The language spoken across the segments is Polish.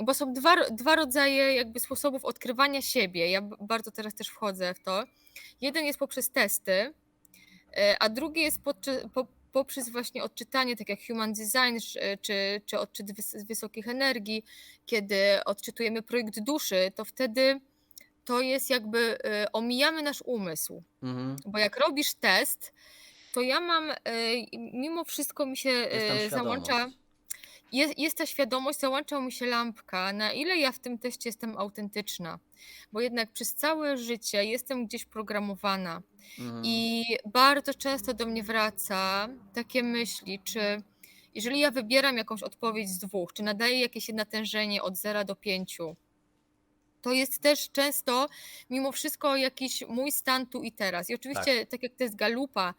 Bo są dwa, dwa rodzaje jakby sposobów odkrywania siebie. Ja bardzo teraz też wchodzę w to. Jeden jest poprzez testy, e, a drugi jest poprzez właśnie odczytanie, tak jak Human Design sz- czy, czy odczyt wys- wysokich energii. Kiedy odczytujemy projekt duszy, to wtedy to jest jakby e, omijamy nasz umysł. Mhm. Bo jak robisz test, to ja mam, e, mimo wszystko mi się e, załącza. Jest, jest ta świadomość, załącza mi się lampka, na ile ja w tym teście jestem autentyczna. Bo jednak przez całe życie jestem gdzieś programowana Mhm. i bardzo często do mnie wraca takie myśli, czy jeżeli ja wybieram jakąś odpowiedź z dwóch, czy nadaję jakieś natężenie od 0 do 5, to jest też często mimo wszystko jakiś mój stan tu i teraz. I oczywiście, tak, jak to jest Galupa,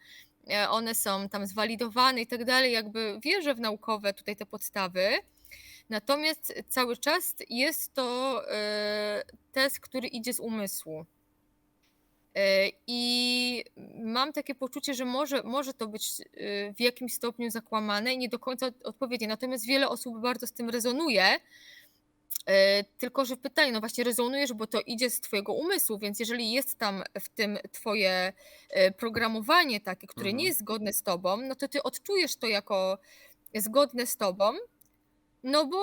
one są tam zwalidowane i tak dalej, jakby wierzę w naukowe tutaj te podstawy. Natomiast cały czas jest to e, test, który idzie z umysłu. E, I mam takie poczucie, że może, może to być e, w jakimś stopniu zakłamane i nie do końca odpowiednie. Natomiast wiele osób bardzo z tym rezonuje. E, Tylko, że pytanie, no właśnie rezonujesz, bo to idzie z twojego umysłu, więc jeżeli jest tam w tym twoje e, programowanie takie, które nie Mhm. jest zgodne z tobą, no to ty odczujesz to jako zgodne z tobą, no bo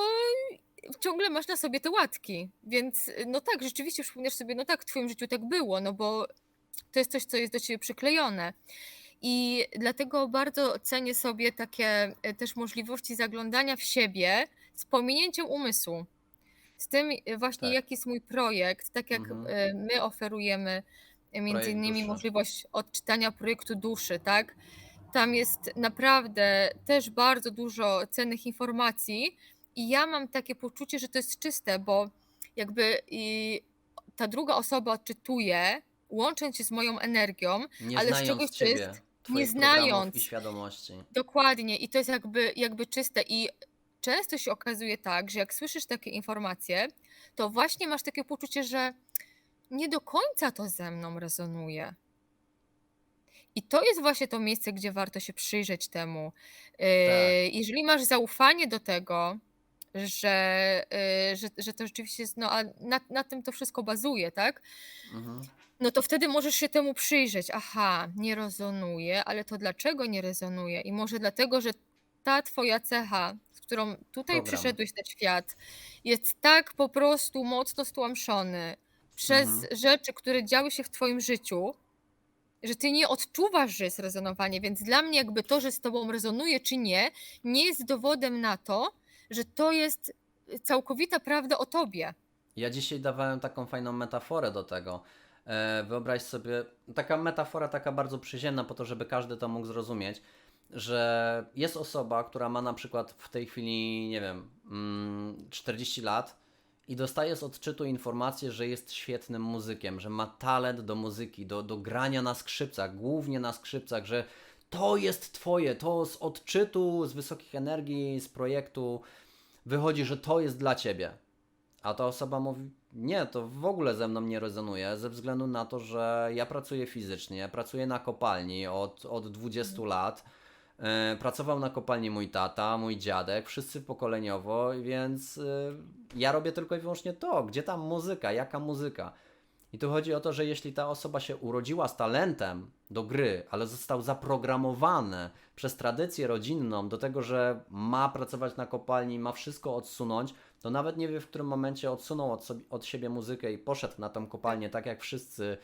ciągle masz na sobie te łatki. Więc no tak, rzeczywiście przypominasz sobie, no tak, w twoim życiu tak było, no bo to jest coś, co jest do ciebie przyklejone. I dlatego bardzo cenię sobie takie e, też możliwości zaglądania w siebie z pominięciem umysłu. Z tym e, właśnie, Tak. jaki jest mój projekt, tak jak Mhm. e, my oferujemy e, między Projekt innymi duszy. możliwość odczytania projektu duszy, tak? Tam jest naprawdę też bardzo dużo cennych informacji i ja mam takie poczucie, że to jest czyste, bo jakby i ta druga osoba odczytuje, łącząc się z moją energią, Nie ale z znając czegoś, co jest ciebie, nie programów i znając. świadomości. Dokładnie, i to jest jakby, jakby czyste. I często się okazuje tak, że jak słyszysz takie informacje, to właśnie masz takie poczucie, że nie do końca to ze mną rezonuje. I to jest właśnie to miejsce, gdzie warto się przyjrzeć temu. Tak. Yy, Jeżeli masz zaufanie do tego, że, yy, że, że to rzeczywiście jest, no a na, na tym to wszystko bazuje, tak? Mhm. No to wtedy możesz się temu przyjrzeć. Aha, nie rezonuje, ale to dlaczego nie rezonuje? I może dlatego, że ta twoja cecha, z którą tutaj Program. przyszedłeś na świat, jest tak po prostu mocno stłamszony przez Mhm. rzeczy, które działy się w twoim życiu, że ty nie odczuwasz, że jest rezonowanie, więc dla mnie jakby to, że z tobą rezonuje czy nie, nie jest dowodem na to, że to jest całkowita prawda o tobie. Ja dzisiaj dawałem taką fajną metaforę do tego. E, wyobraź sobie, taka metafora taka bardzo przyziemna po to, żeby każdy to mógł zrozumieć, że jest osoba, która ma na przykład w tej chwili, nie wiem, mm, 40 lat i dostaje z odczytu informację, że jest świetnym muzykiem, że ma talent do muzyki, do, do grania na skrzypcach, głównie na skrzypcach, że to jest twoje, to z odczytu, z wysokich energii, z projektu wychodzi, że to jest dla ciebie. A ta osoba mówi: Nie, to w ogóle ze mną nie rezonuje, ze względu na to, że ja pracuję fizycznie, pracuję na kopalni od, od 20 lat. E, Pracował na kopalni mój tata, mój dziadek, wszyscy pokoleniowo, więc e, ja robię tylko i wyłącznie to. Gdzie tam muzyka, jaka muzyka? I tu chodzi o to, że jeśli ta osoba się urodziła z talentem do gry, ale został zaprogramowany przez tradycję rodzinną do tego, że ma pracować na kopalni, ma wszystko odsunąć, to nawet nie wie, w którym momencie odsunął od, sobie, od siebie muzykę i poszedł na tą kopalnię, tak jak wszyscy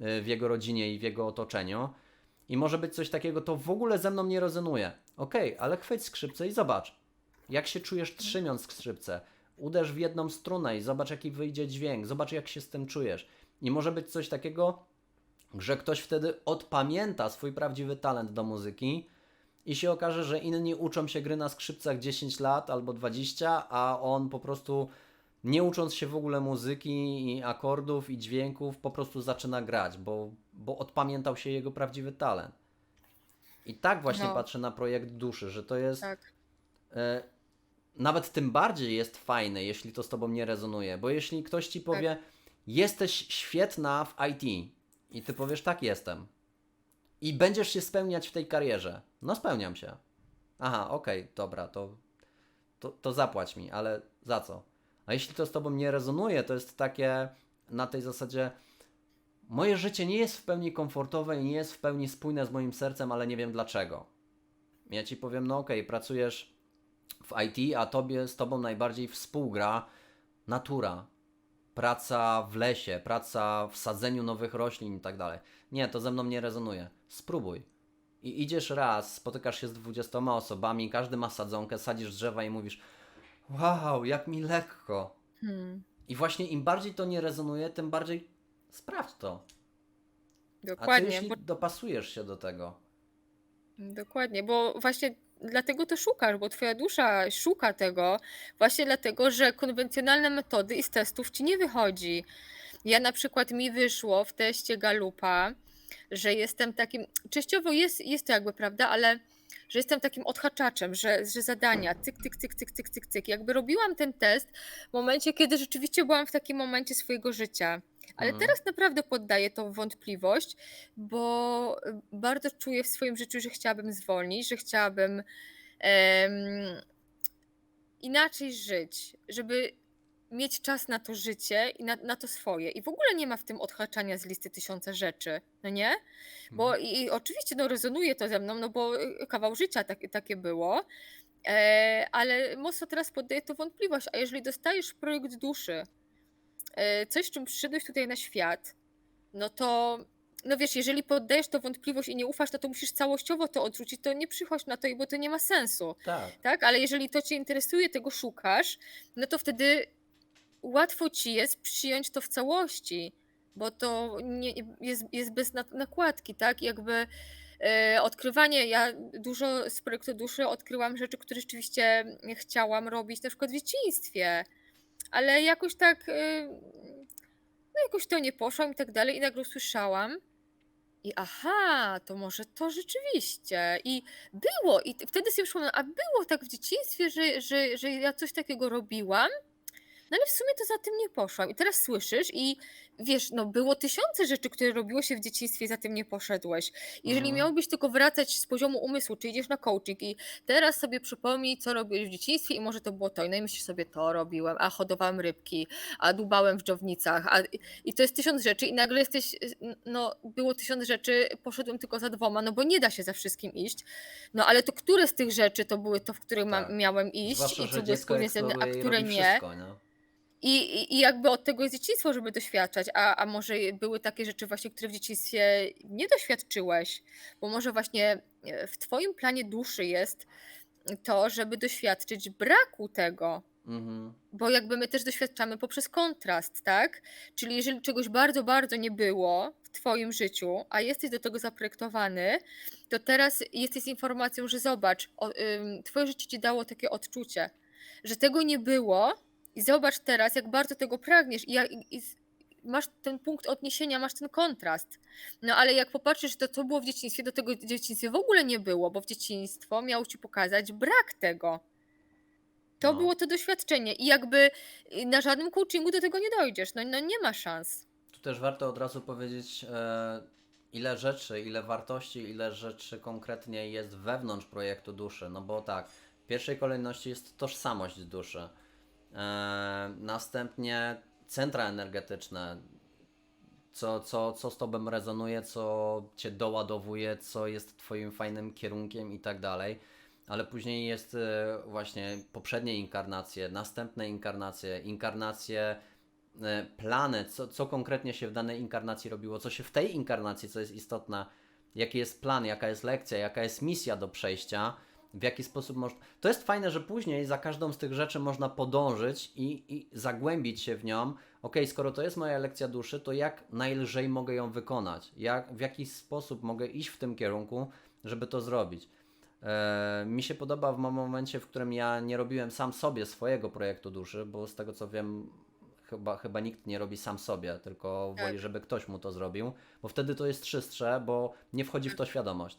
y, w jego rodzinie i w jego otoczeniu. I może być coś takiego, to w ogóle ze mną nie rezonuje. Okej, ale chwyć skrzypce i zobacz, jak się czujesz trzymiąc skrzypce. Uderz w jedną strunę i zobacz, jaki wyjdzie dźwięk, zobacz, jak się z tym czujesz. I może być coś takiego, że ktoś wtedy odpamięta swój prawdziwy talent do muzyki i się okaże, że inni uczą się gry na skrzypcach 10 lat albo 20, a on po prostu nie ucząc się w ogóle muzyki i akordów i dźwięków, po prostu zaczyna grać, bo, bo odpamiętał się jego prawdziwy talent. I tak właśnie No. patrzę na projekt duszy, że to jest Tak. e, nawet tym bardziej jest fajne, jeśli to z tobą nie rezonuje, bo jeśli ktoś ci powie, jesteś świetna w IT i ty powiesz, tak jestem i będziesz się spełniać w tej karierze, no spełniam się. Aha, okej, dobra, to, to, to zapłać mi, ale za co? A jeśli to z tobą nie rezonuje, to jest takie na tej zasadzie moje życie nie jest w pełni komfortowe i nie jest w pełni spójne z moim sercem, ale nie wiem dlaczego. Ja ci powiem, no okej, pracujesz w IT, a tobie z tobą najbardziej współgra natura, praca w lesie, praca w sadzeniu nowych roślin i tak dalej. Nie, to ze mną nie rezonuje. Spróbuj. I idziesz raz, spotykasz się z 20 osobami, każdy ma sadzonkę, sadzisz drzewa i mówisz: Wow, jak mi lekko. Hmm, I właśnie im bardziej to nie rezonuje, tym bardziej sprawdź to. A ty dokładnie, jeśli bo, dopasujesz się do tego. dokładnie, bo właśnie dlatego to szukasz, bo twoja dusza szuka tego, właśnie dlatego, że konwencjonalne metody i z testów ci nie wychodzi. Ja na przykład mi wyszło w teście Galupa, że jestem takim, częściowo jest, jest to jakby prawda, ale że jestem takim odhaczaczem, że, że zadania, cyk, cyk, cyk, cyk, cyk, cyk, cyk. Jakby robiłam ten test w momencie, kiedy rzeczywiście byłam w takim momencie swojego życia. Ale Mhm. teraz naprawdę poddaję to w wątpliwość, bo bardzo czuję w swoim życiu, że chciałabym zwolnić, że chciałabym em, inaczej żyć, żeby mieć czas na to życie i na, na to swoje. I w ogóle nie ma w tym odhaczania z listy tysiąca rzeczy, no nie? Bo i, i oczywiście no, rezonuje to ze mną, no bo y, kawał życia tak, takie było, e, ale mocno teraz poddaję to wątpliwość. A jeżeli dostajesz projekt duszy, e, coś, czym przyszedłeś tutaj na świat, no to, no wiesz, jeżeli poddajesz to wątpliwość i nie ufasz, no to musisz całościowo to odrzucić, to nie przychodź na to, bo to nie ma sensu Tak. tak? Ale jeżeli to cię interesuje, tego szukasz, no to wtedy łatwo ci jest przyjąć to w całości, bo to nie, jest, jest bez nak- nakładki, tak? Jakby e, odkrywanie, ja dużo z projektu duszy odkryłam rzeczy, które rzeczywiście chciałam robić, na przykład w dzieciństwie, ale jakoś tak, e, no jakoś to nie poszłam i tak dalej i nagle usłyszałam, i aha, to może to rzeczywiście. I było, i wtedy sobie przypomniałam, a było tak w dzieciństwie, że, że, że ja coś takiego robiłam, no ale w sumie to za tym nie poszłam. I teraz słyszysz i wiesz, no było tysiące rzeczy, które robiło się w dzieciństwie i za tym nie poszedłeś. Jeżeli Mhm. miałbyś tylko wracać z poziomu umysłu, czy idziesz na coaching i teraz sobie przypomnij, co robiłeś w dzieciństwie i może to było to. No i myślisz sobie, to robiłem, a hodowałem rybki, a dubałem w dżownicach, a i to jest tysiąc rzeczy i nagle jesteś, no było tysiąc rzeczy, poszedłem tylko za dwoma, no bo nie da się za wszystkim iść. No ale to które z tych rzeczy to były to, w których Tak. miałem iść Zwłaszcza, i co dziecko wspólnie a i które nie. wszystko, nie? I, i, jakby od tego jest dzieciństwo, żeby doświadczać, a, a może były takie rzeczy właśnie, które w dzieciństwie nie doświadczyłeś, bo może właśnie e, w twoim planie duszy jest to, żeby doświadczyć braku tego, Mhm. bo jakby my też doświadczamy poprzez kontrast, tak? Czyli jeżeli czegoś bardzo, bardzo nie było w Twoim życiu, a jesteś do tego zaprojektowany, to teraz jesteś z informacją, że zobacz, o, ym, Twoje życie Ci dało takie odczucie, że tego nie było i zobacz teraz, jak bardzo tego pragniesz i, jak- i, masz ten punkt odniesienia, masz ten kontrast. No ale jak popatrzysz, to co było w dzieciństwie, do tego w dzieciństwie w ogóle nie było, bo w dzieciństwo miało Ci pokazać brak tego. To No. było to doświadczenie i jakby y, na żadnym coachingu do tego nie dojdziesz. No, no nie ma szans. Tu też warto od razu powiedzieć, e, ile rzeczy, ile wartości, ile rzeczy konkretnie jest wewnątrz projektu duszy. No bo tak, w pierwszej kolejności jest tożsamość duszy. E, następnie centra energetyczne, co, co, co z tobą rezonuje, co cię doładowuje, co jest twoim fajnym kierunkiem i tak dalej. Ale później jest e, właśnie poprzednie inkarnacje, następne inkarnacje, inkarnacje, e, plany, co, co konkretnie się w danej inkarnacji robiło, co się w tej inkarnacji, co jest istotne, jaki jest plan, jaka jest lekcja, jaka jest misja do przejścia, w jaki sposób można. To jest fajne, że później za każdą z tych rzeczy można podążyć i, i zagłębić się w nią. Ok, skoro to jest moja lekcja duszy, to jak najlżej mogę ją wykonać? Jak, w jaki sposób mogę iść w tym kierunku, żeby to zrobić? E, mi się podoba w momencie, w którym ja nie robiłem sam sobie swojego projektu duszy, bo z tego co wiem, chyba, chyba nikt nie robi sam sobie, tylko Tak. woli, żeby ktoś mu to zrobił, bo wtedy to jest czystsze, bo nie wchodzi w to świadomość.